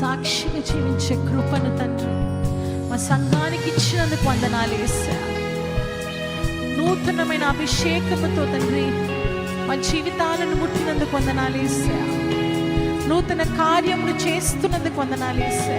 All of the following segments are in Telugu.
సాక్షిగా జీవించే కృపను తండ్రి మా సంఘానికి ఇచ్చినందుకు వందనాలు వేసా నూతనమైన అభిషేకముతో తండ్రి మా జీవితాలను ముట్టినందుకు వందనాలు వేసా నూతన కార్యములు చేస్తున్నందుకు వందనాలు వేసా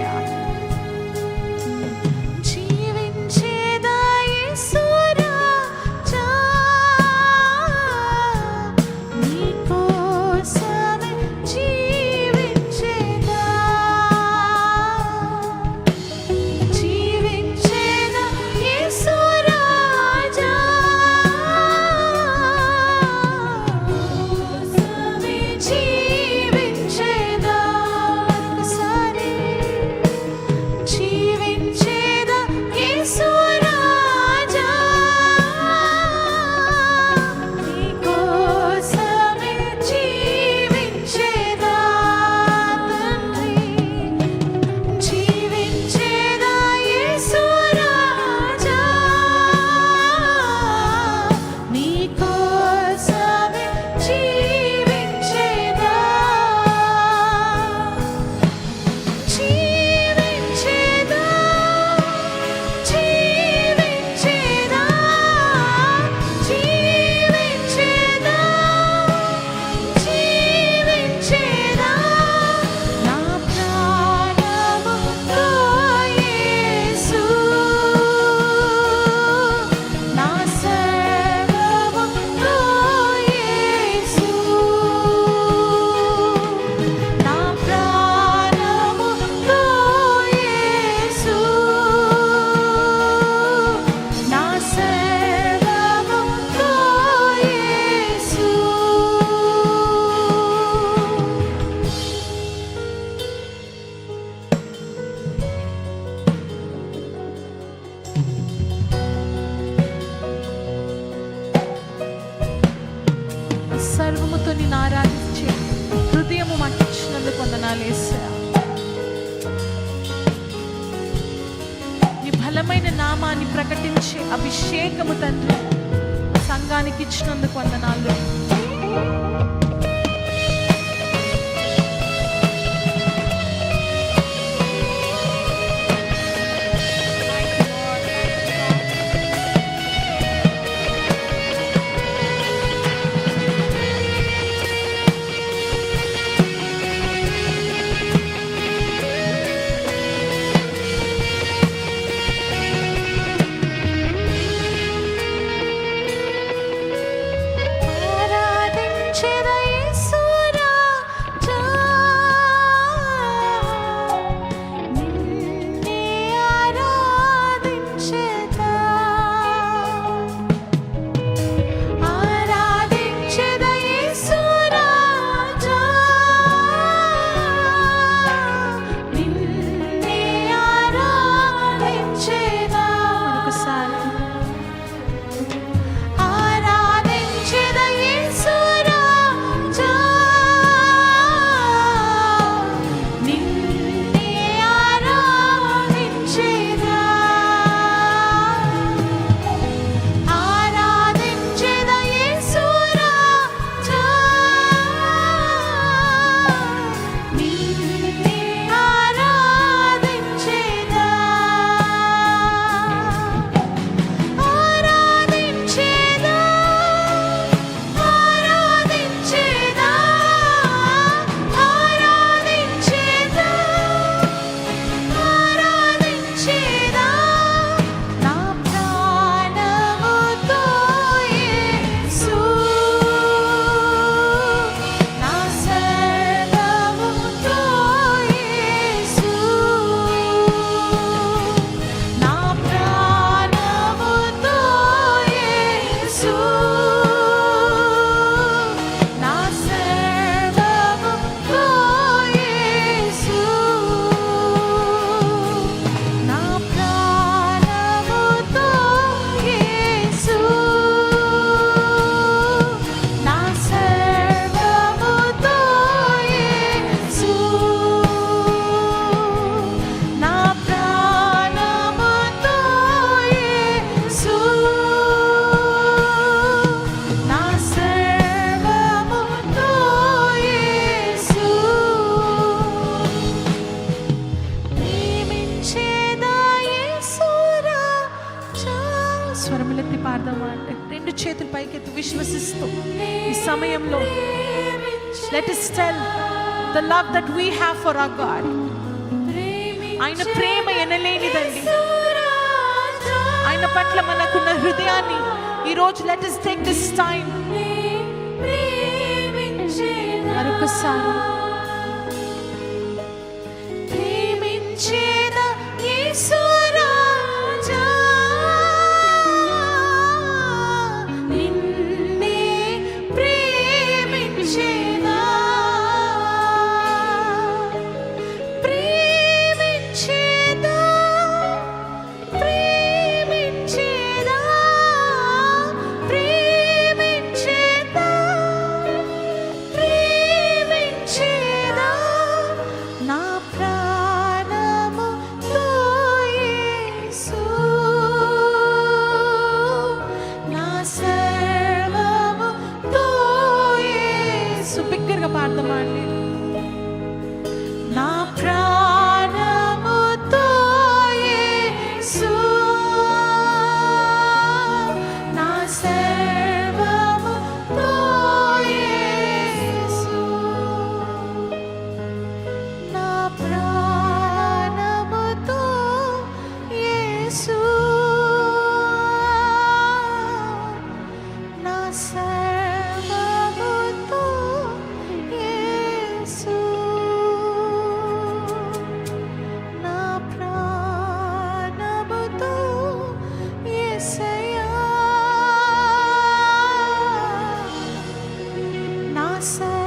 నామాన్ని ప్రకటించే అభిషేకము తండ్రి సంఘానికి ఇచ్చినందుకు వందనాలు. సమయంలో let us tell the love that we have for our God ఆయన ప్రేమ ఎనలేనిదండి ఆయన పట్ల మనకున్న హృదయాన్ని ఈ రోజు let us take this time మరొకసారి Jesus. not the money say